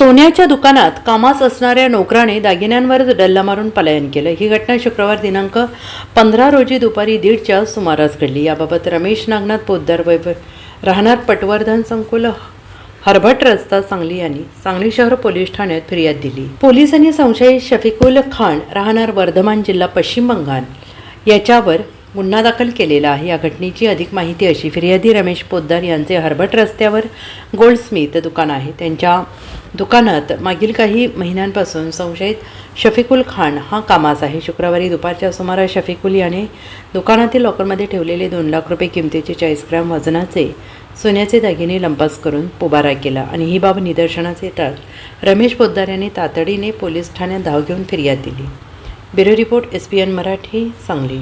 सोन्याच्या दुकानात कामास असणाऱ्या नोकराने दागिन्यांवर डल्ला मारून पलायन केलं. ही घटना शुक्रवार दिनांक पंधरा रोजी दुपारी दीडच्या सुमारास घडली. याबाबत रमेश नागनाथ पोद्दार वैभ राहणार पटवर्धन संकुल हरभट रस्ता सांगली यांनी सांगली शहर पोलीस ठाण्यात फिर्याद दिली. पोलिसांनी संशयित शफिकुल खान राहणार वर्धमान जिल्हा पश्चिम बंगाल. याच्यावर गुन्हा दाखल केलेला आहे. या घटनेची अधिक माहिती अशी फिर्यादी रमेश पोद्दार यांचे हर्बट रस्त्यावर गोल्डस्मिथ दुकान आहे. त्यांच्या दुकानात मागील काही महिन्यांपासून संशयित शफिकुल खान हा कामास आहे. शुक्रवारी दुपारच्या सुमारास शफिकुल याने दुकानातील लॉकरमध्ये ठेवलेले दोन लाख रुपये किमतीचे चाळीस ग्रॅम वजनाचे सोन्याचे दागिने लंपास करून पुबारा केला आणि ही बाब निदर्शनास येताच रमेश पोद्दार यांनी तातडीने पोलीस ठाण्यात धाव घेऊन फिर्याद दिली. Bureau report S P N Marathi Sangli.